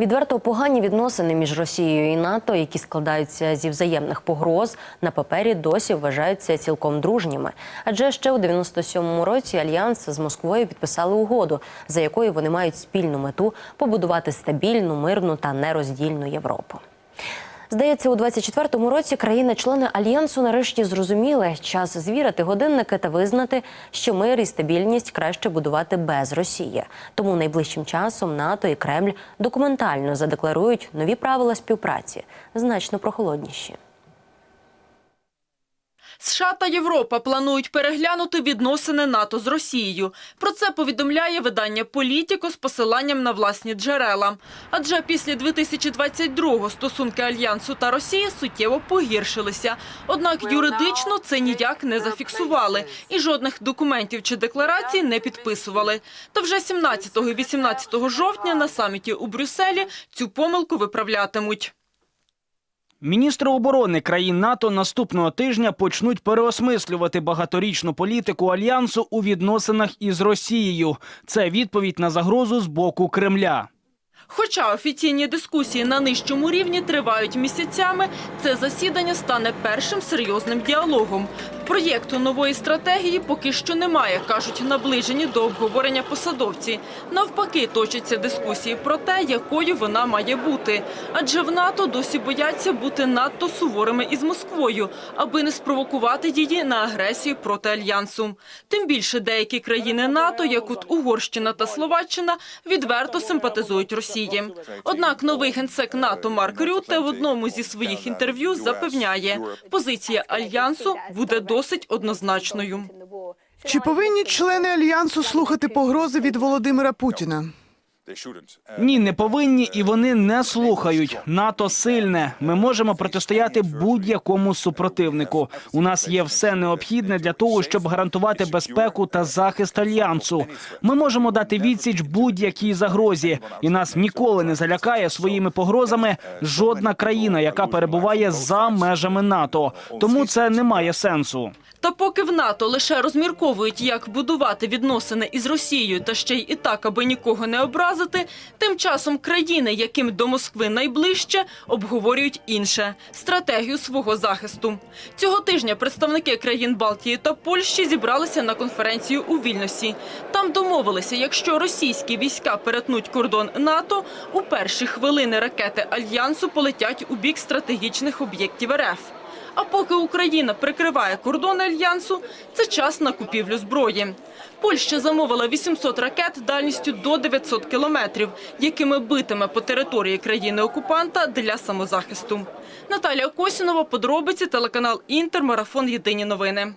Відверто погані відносини між Росією і НАТО, які складаються зі взаємних погроз, на папері досі вважаються цілком дружніми. Адже ще у 97-му році альянс з Москвою підписали угоду, за якою вони мають спільну мету побудувати стабільну, мирну та нероздільну Європу. Здається, у 24-му році країни-члени альянсу нарешті зрозуміли час звірити годинники та визнати, що мир і стабільність краще будувати без Росії. Тому найближчим часом НАТО і Кремль документально задекларують нові правила співпраці, значно прохолодніші. США та Європа планують переглянути відносини НАТО з Росією. Про це повідомляє видання Політіко з посиланням на власні джерела. Адже після 2022-го стосунки альянсу та Росії суттєво погіршилися. Однак юридично це ніяк не зафіксували і жодних документів чи декларацій не підписували. Та вже 17 і 18 жовтня на саміті у Брюсселі цю помилку виправлятимуть. Міністри оборони країн НАТО наступного тижня почнуть переосмислювати багаторічну політику альянсу у відносинах із Росією. Це відповідь на загрозу з боку Кремля. Хоча офіційні дискусії на нижчому рівні тривають місяцями, це засідання стане першим серйозним діалогом. Проєкту нової стратегії поки що немає, кажуть наближені до обговорення посадовці. Навпаки, точаться дискусії про те, якою вона має бути. Адже в НАТО досі бояться бути надто суворими із Москвою, аби не спровокувати її на агресію проти альянсу. Тим більше деякі країни НАТО, як от Угорщина та Словаччина, відверто симпатизують Росії. Однак новий генсек НАТО Марк Рютте в одному зі своїх інтерв'ю запевняє, позиція альянсу буде досить однозначною. Чи повинні члени альянсу слухати погрози від Володимира Путіна? Ні, не повинні, і вони не слухають. НАТО сильне. Ми можемо протистояти будь-якому супротивнику. У нас є все необхідне для того, щоб гарантувати безпеку та захист альянсу. Ми можемо дати відсіч будь-якій загрозі, і нас ніколи не залякає своїми погрозами жодна країна, яка перебуває за межами НАТО. Тому це не має сенсу. Та поки в НАТО лише розмірковують, як будувати відносини із Росією, та ще й і так, аби нікого не образити, тим часом країни, яким до Москви найближче, обговорюють інше стратегію свого захисту. Цього тижня представники країн Балтії та Польщі зібралися на конференцію у Вільнюсі. Там домовилися, якщо російські війська перетнуть кордон НАТО, у перші хвилини ракети альянсу полетять у бік стратегічних об'єктів РФ. А поки Україна прикриває кордони альянсу, це час на купівлю зброї. Польща замовила 800 ракет дальністю до 900 кілометрів, якими битиме по території країни-окупанта для самозахисту. Наталія Косінова, подробиці, телеканал Інтер, марафон Єдині новини.